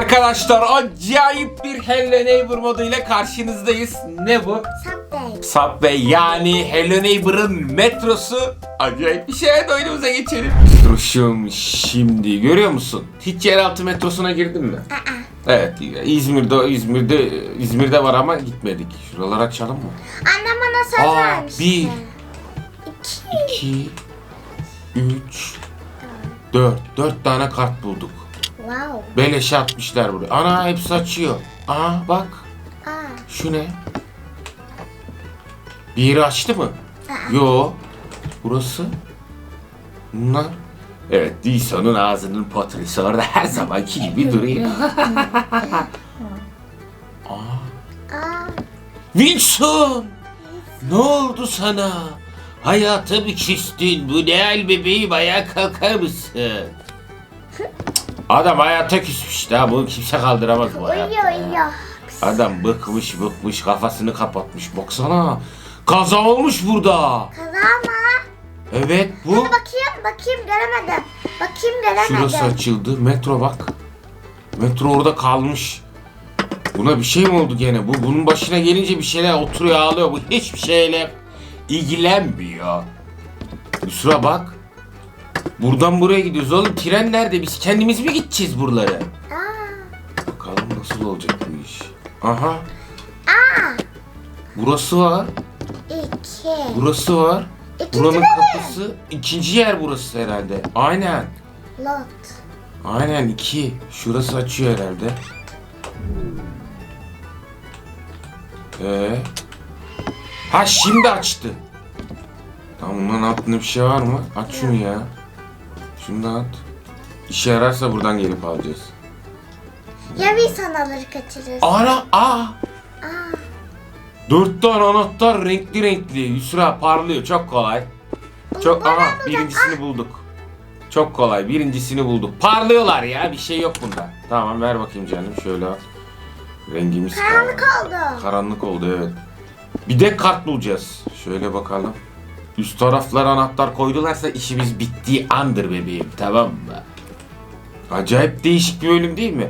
Arkadaşlar acayip bir Hello Neighbor modu ile karşınızdayız. Ne bu? Subway. Subway yani Hello Neighbor'ın metrosu. Acayip bir şey. Hadi oyunumuza geçelim. Duruşum şimdi görüyor musun? Hiç yeraltı metrosuna girdin mi? Aa. Evet İzmir'de İzmir'de İzmir'de var ama gitmedik. Şuraları açalım mı? Annem bana söz Aa, vermişti. bir. İki. 2 3 4 4 tane kart bulduk. Wow. Beleşe atmışlar buraya. Ana hepsi açıyor. Aa bak. Aa. Şu ne? Bir yeri açtı mı? Aa. Yo. Burası. Bunlar. Evet, Dison'un ağzının potrisi orada her zamanki gibi duruyor. Aa. Wilson! Ne oldu sana? Hayata mı küstün? Bu ne hal bebeğim? Ayağa kalkar mısın? Adam hayata küsmüş daha bunu kimse kaldıramaz bu hayatta. Uyuyor uyuyor. Adam bıkmış bıkmış kafasını kapatmış baksana. Kaza olmuş burada. Kaza mı? Evet bu. Hadi bakayım bakayım göremedim. Bakayım göremedim. Şurası açıldı. Metro bak. Metro orada kalmış. Buna bir şey mi oldu gene? Bu bunun başına gelince bir şeyler oturuyor ağlıyor. Bu hiçbir şeyle ilgilenmiyor. Yusra bak. Buradan buraya gidiyoruz oğlum. Tren nerede? Biz kendimiz mi gideceğiz buraları? Aa. Bakalım nasıl olacak bu iş. Aha. Aa. Burası var. İki. Burası var. İkinci Buranın kapısı. ikinci yer burası herhalde. Aynen. Lot. Aynen iki. Şurası açıyor herhalde. Ee. Ha şimdi açtı. Tamam bunların altında bir şey var mı? Aç şunu ya. Şunu da at. İşe yararsa buradan gelip alacağız. Ya bir sanaları kaçırırız. Ara aa. Aa. Dört tane anahtar renkli renkli. Yusra parlıyor. Çok kolay. Çok Bana aha bulacak. birincisini bulduk. Çok kolay. Birincisini bulduk. Parlıyorlar ya. Bir şey yok bunda. Tamam ver bakayım canım. Şöyle al. Rengimiz Karanlık oldu. Karanlık oldu evet. Bir de kart bulacağız. Şöyle bakalım. Üst taraflara anahtar koydularsa işimiz bittiği andır bebeğim tamam mı? Acayip değişik bir bölüm değil mi?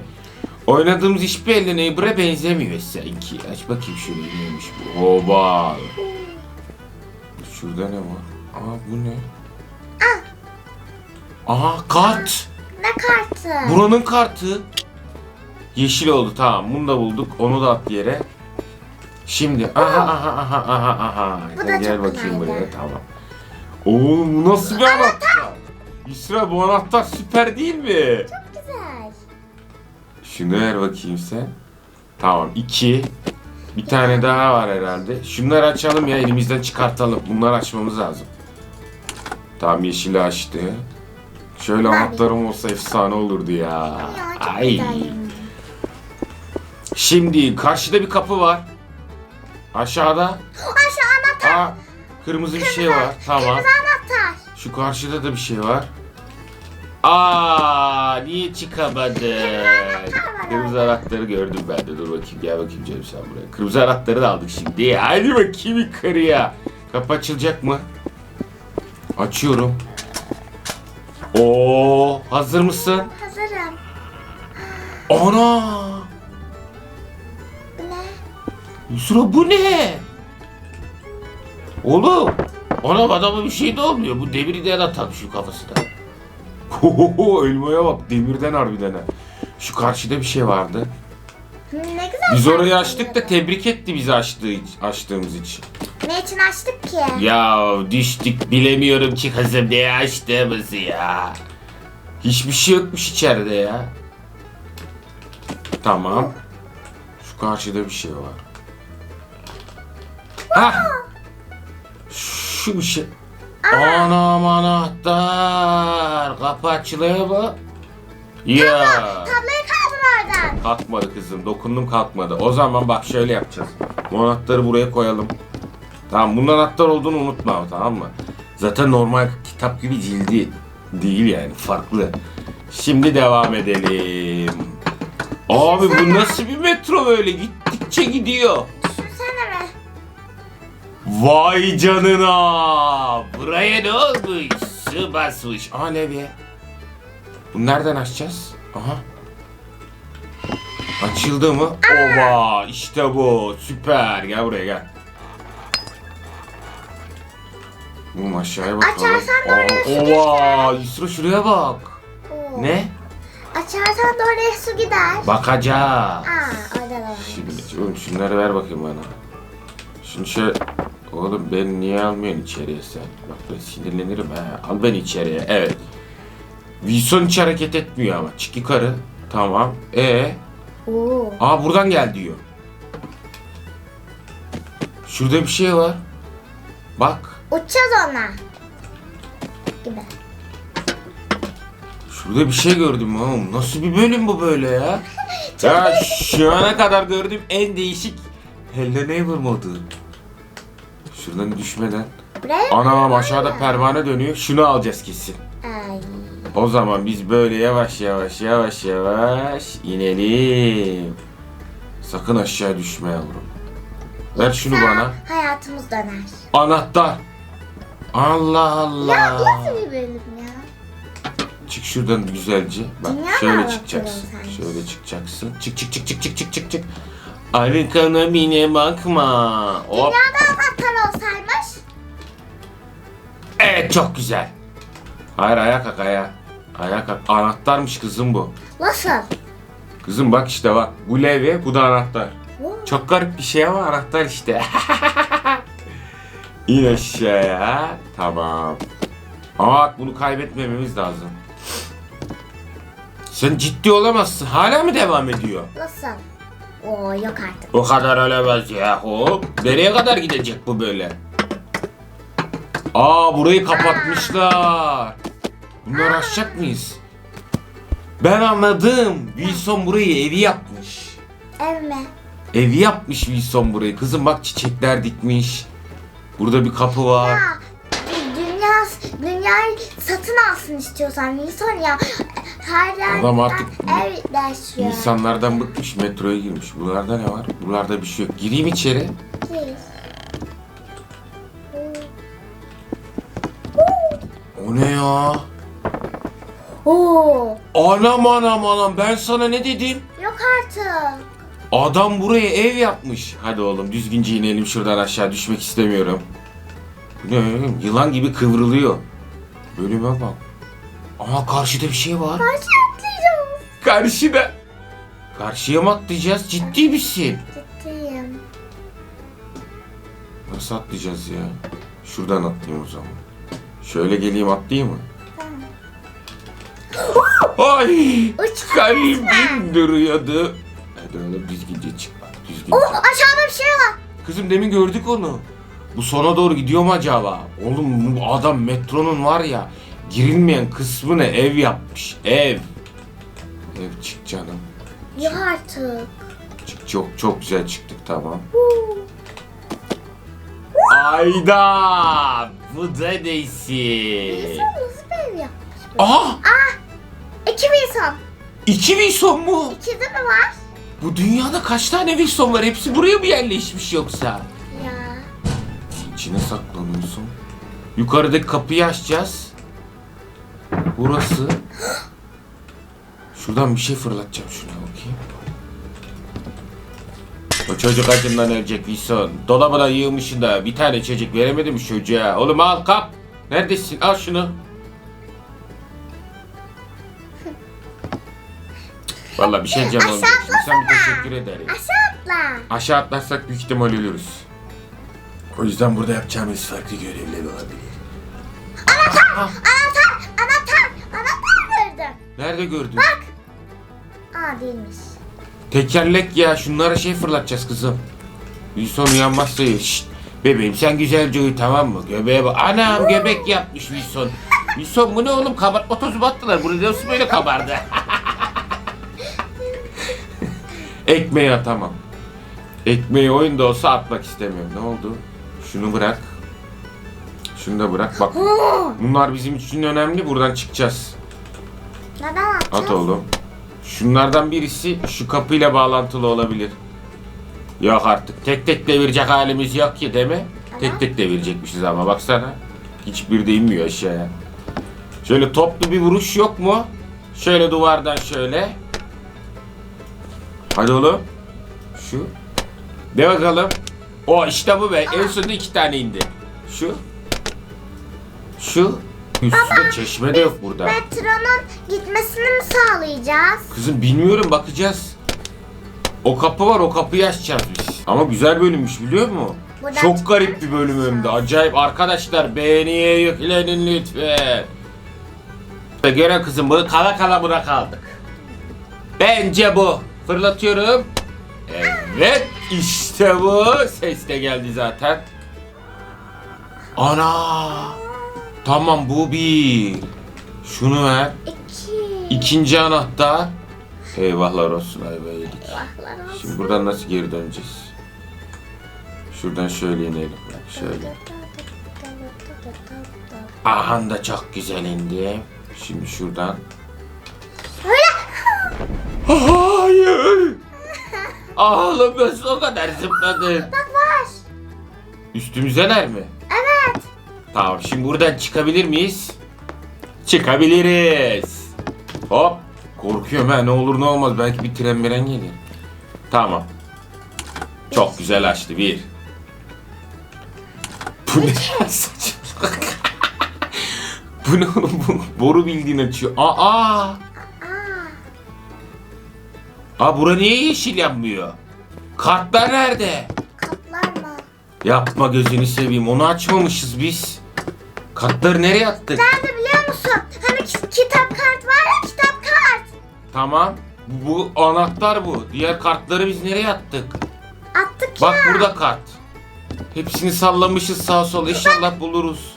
Oynadığımız hiçbir elde Neighbor'a benzemiyor sanki. Aç bakayım şurayı neymiş bu. Hoba. Şurada ne var? Aa bu ne? Aha kart. Ne kartı? Buranın kartı. Yeşil oldu tamam bunu da bulduk. Onu da at yere. Şimdi aha aha aha aha aha. Bu da Gel çok bakayım kolaydı. buraya tamam. Oğlum bu nasıl bir anahtar? İsra bu anahtar süper değil mi? Çok güzel. Şunu ver bakayım sen. Tamam iki. Bir tane daha var herhalde. Şunları açalım ya elimizden çıkartalım. Bunları açmamız lazım. Tamam yeşili açtı. Şöyle Mavi. anahtarım olsa efsane olurdu ya. Ya çok Ay. güzel. Şimdi karşıda bir kapı var. Aşağıda. Aşağı anahtar. Aa, kırmızı bir şey var. Tamam. Kırmızı anahtar. Şu karşıda da bir şey var. Aa, niye çıkamadın? Kırmızı anahtarı gördüm ben de. Dur bakayım gel bakayım canım sen buraya. Kırmızı anahtarı da aldık şimdi. Hadi bakayım yukarıya. Kapı açılacak mı? Açıyorum. Oo, hazır mısın? Hazırım. Ana! Ne? Yusra bu ne? Oğlum. Anam adama bir şey de olmuyor. Bu demirden atak şu kafasına. Hohoho elmaya bak demirden harbiden ha. Şu karşıda bir şey vardı. Ne güzel. Biz orayı açtık da tebrik etti bizi açtığı, açtığımız için. Ne için açtık ki? Ya düştük bilemiyorum ki kızım diye açtığımızı ya. Hiçbir şey yokmuş içeride ya. Tamam. Şu karşıda bir şey var. Ah! Şu bir şey. Anam anahtar. Kapı açılıyor mu? Ya. Tabloyu kaldır oradan. Kalkmadı kızım. Dokundum kalkmadı. O zaman bak şöyle yapacağız. Bu anahtarı buraya koyalım. Tamam bunun anahtar olduğunu unutma tamam mı? Zaten normal kitap gibi cildi değil yani farklı. Şimdi devam edelim. Abi bu nasıl bir metro böyle gittikçe gidiyor. Vay canına. Buraya ne olmuş? Su basmış. Aa ne be? Bunu nereden açacağız? Aha. Açıldı mı? Ova işte bu. Süper. Gel buraya gel. Oğlum aşağıya bakalım. Açarsan da oraya su Ova Yusra şuraya bak. Oo. Ne? Açarsan da oraya su gider. Bakacağız. Aa orada da var. Şimdi oğlum şunları ver bakayım bana. Şimdi şöyle... Oğlum ben niye almıyorsun içeriye sen? Bak ben sinirlenirim ha. Al beni içeriye. Evet. Wilson hiç hareket etmiyor ama. Çık yukarı. Tamam. E Oo. Aa buradan gel diyor. Şurada bir şey var. Bak. Uçacağız ona. Gibi. Şurada bir şey gördüm oğlum. Nasıl bir bölüm bu böyle ya? ya şu ana kadar gördüğüm en değişik Hello Neighbor modu. Şuradan düşmeden. Buraya Anam aşağıda pervane dönüyor. Şunu alacağız kesin. Ay. O zaman biz böyle yavaş yavaş yavaş yavaş inelim. Sakın aşağı düşme yavrum. Ver şunu bana. Hayatımız döner. Anahtar. Allah Allah. Ya nasıl bir bölüm ya? Çık şuradan güzelce. Bak Dünya şöyle çıkacaksın. Şöyle çıkacaksın. Çık çık çık çık çık çık çık çık. Arkana bine bakma. Hop. Dünyada anahtar. Evet çok güzel. Hayır ayağa kalk ayağa. Ayağa kalk. Anahtarmış kızım bu. Nasıl? Kızım bak işte bak. Bu levye bu da anahtar. Oo. Çok garip bir şey ama anahtar işte. İn aşağıya. Tamam. Ama bak bunu kaybetmememiz lazım. Sen ciddi olamazsın. Hala mı devam ediyor? Nasıl? Oo yok artık. O kadar ölemez ya. Hop. Nereye kadar gidecek bu böyle? Aa burayı kapatmışlar. Bunları aşacak mıyız? Ben anladım. Wilson burayı evi yapmış. Ev mi? Evi yapmış Wilson burayı. Kızım bak çiçekler dikmiş. Burada bir kapı var. Ya dünya dünyayı satın alsın istiyorsan Wilson ya. Her yerden Adam artık ev değişiyor. İnsanlardan bıkmış metroya girmiş. Buralarda ne var? Buralarda bir şey yok. Gireyim içeri. Gir. O ne ya? Oo. Anam anam anam ben sana ne dedim? Yok artık. Adam buraya ev yapmış. Hadi oğlum düzgünce inelim şuradan aşağı düşmek istemiyorum. Bu Ne oğlum? yılan gibi kıvrılıyor. Bölüme bak. Aha karşıda bir şey var. Karşı atlayacağım. Karşıda. Karşıya mı atlayacağız? Ciddi misin? Ciddiyim. Nasıl atlayacağız ya? Şuradan atlayayım o zaman. Şöyle geleyim atlayayım mı? Ay! Uç Kalbim duruyordu. Hadi oğlum düzgünce çık bak. Düzgünce. Oh aşağıda bir şey var. Kızım demin gördük onu. Bu sona doğru gidiyor mu acaba? Oğlum bu adam metronun var ya girilmeyen kısmını ev yapmış. Ev. Ev çık canım. Yok artık. Çık çok çok güzel çıktık tamam. Ayda bu da neyse. Wilson nasıl ev yapmış bu? Aha İki Wilson. iki Wilson mu? İkisi mi var? Bu dünyada kaç tane Wilson var? Hepsi buraya mı yerleşmiş yoksa? Ya. İçine saklanıyorsun. Yukarıdaki kapıyı açacağız. Burası. Şuradan bir şey fırlatacağım şuna bakayım. O çocuk acından ölecek Wilson. Dolabına yığmışsın da bir tane çocuk veremedim çocuğa? Oğlum al kap. Neredesin? Al şunu. Vallahi bir şey diyeceğim. Şimdi sen bir teşekkür ederim. Aşağı atla. Aşağı atlarsak büyük ihtimal ölürüz. O yüzden burada yapacağımız farklı görevler olabilir. Anahtar. Anahtar. Anahtar. Anahtar gördüm. Nerede gördün? Bak. Aa değilmiş. Tekerlek ya şunlara şey fırlatacağız kızım. Wilson uyanmazsa Şşt, bebeğim sen güzelce uyu tamam mı? Göbeğe bak. Anam göbek yapmış Wilson. Wilson bu ne oğlum kabartma tozu mu attılar. Burada nasıl böyle kabardı? Ekmeği atamam. Ekmeği oyunda olsa atmak istemiyorum. Ne oldu? Şunu bırak. Şunu da bırak. Bak bunlar bizim için önemli. Buradan çıkacağız. Neden atacağız? At oğlum. Şunlardan birisi şu kapıyla bağlantılı olabilir. Yok artık. Tek tek devirecek halimiz yok ki değil mi? Tek tek devirecekmişiz ama baksana. Hiçbir de inmiyor aşağıya. Şöyle toplu bir vuruş yok mu? Şöyle duvardan şöyle. Hadi oğlum. Şu. De bakalım. O işte bu be. En sonunda iki tane indi. Şu. Şu. Üstünde çeşme de yok burada. Metronun gitmesini mi sağlayacağız? Kızım bilmiyorum bakacağız. O kapı var o kapıyı açacağız biz. Ama güzel bölümmüş biliyor musun? Buradan Çok garip bir bölüm hem de. Acayip arkadaşlar beğeniye yüklenin lütfen. Göre kızım bunu kala kala buna kaldık. Bence bu. Fırlatıyorum. Evet işte bu. Ses de geldi zaten. Ana. Tamam bu bir. Şunu ver. İki. İkinci anahtar. Eyvahlar olsun ayva yedik. Vahlar olsun. Şimdi buradan nasıl geri döneceğiz? Şuradan şöyle inelim. Şöyle. Ahan da çok güzel indi. Şimdi şuradan. Hayır. Ağlam nasıl o kadar zıpladı? Bak var. Üstümüzeler mi? Tamam şimdi buradan çıkabilir miyiz? Çıkabiliriz. Hop. Korkuyorum ha ne olur ne olmaz belki bir tren miren gelir. Tamam. Çok güzel açtı bir. Bu ne ya saçma. Bu ne oğlum bu boru bildiğin açıyor. Aa. Aa. Aa bura niye yeşil yanmıyor? Kartlar nerede? Yapma gözünü seveyim onu açmamışız biz. Kartları nereye attık? Nerede biliyor musun? Hani ki- kitap kart var ya kitap kart. Tamam. Bu, anahtar bu. Diğer kartları biz nereye attık? Attık Bak ya. burada kart. Hepsini sallamışız sağ sola. İnşallah buluruz.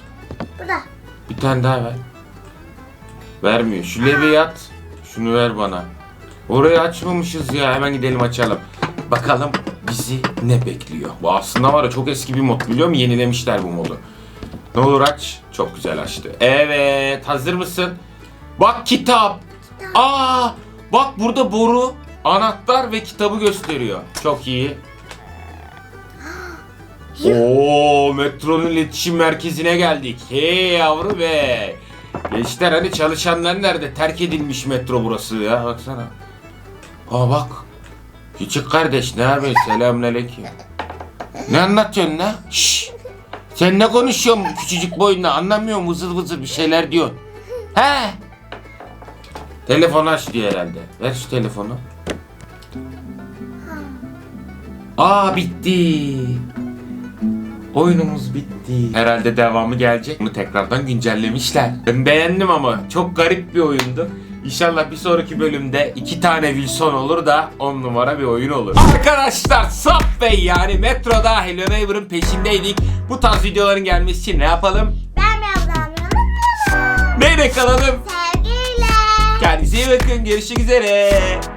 Burada. Bir tane daha ver. Vermiyor. Şu levyeyi at. Şunu ver bana. Orayı açmamışız ya. Hemen gidelim açalım. Bakalım bizi ne bekliyor. Bu aslında var ya çok eski bir mod biliyor musun? Yenilemişler bu modu. Ne olur aç. Çok güzel açtı. Evet. Hazır mısın? Bak kitap. Aa! Bak burada boru, anahtar ve kitabı gösteriyor. Çok iyi. Oo, metronun iletişim merkezine geldik. Hey yavru bey. Gençler hani çalışanlar nerede? Terk edilmiş metro burası ya baksana. Aa bak. Küçük kardeş ne haber? Selamünaleyküm. Ne anlatıyorsun lan? Şşş. Sen ne konuşuyorsun küçücük boyunla? Anlamıyorum vızır vızır bir şeyler diyorsun. He? Telefon aç diyor herhalde. Ver şu telefonu. Aa bitti. Oyunumuz bitti. Herhalde devamı gelecek. Bunu tekrardan güncellemişler. Ben beğendim ama çok garip bir oyundu. İnşallah bir sonraki bölümde iki tane Wilson olur da on numara bir oyun olur. Arkadaşlar Subway yani Metro'da Hello Neighbor'ın peşindeydik. Bu tarz videoların gelmesi için ne yapalım? Ben? Neyle kalalım? Sevgiyle. Kendinize iyi bakın. Görüşmek üzere.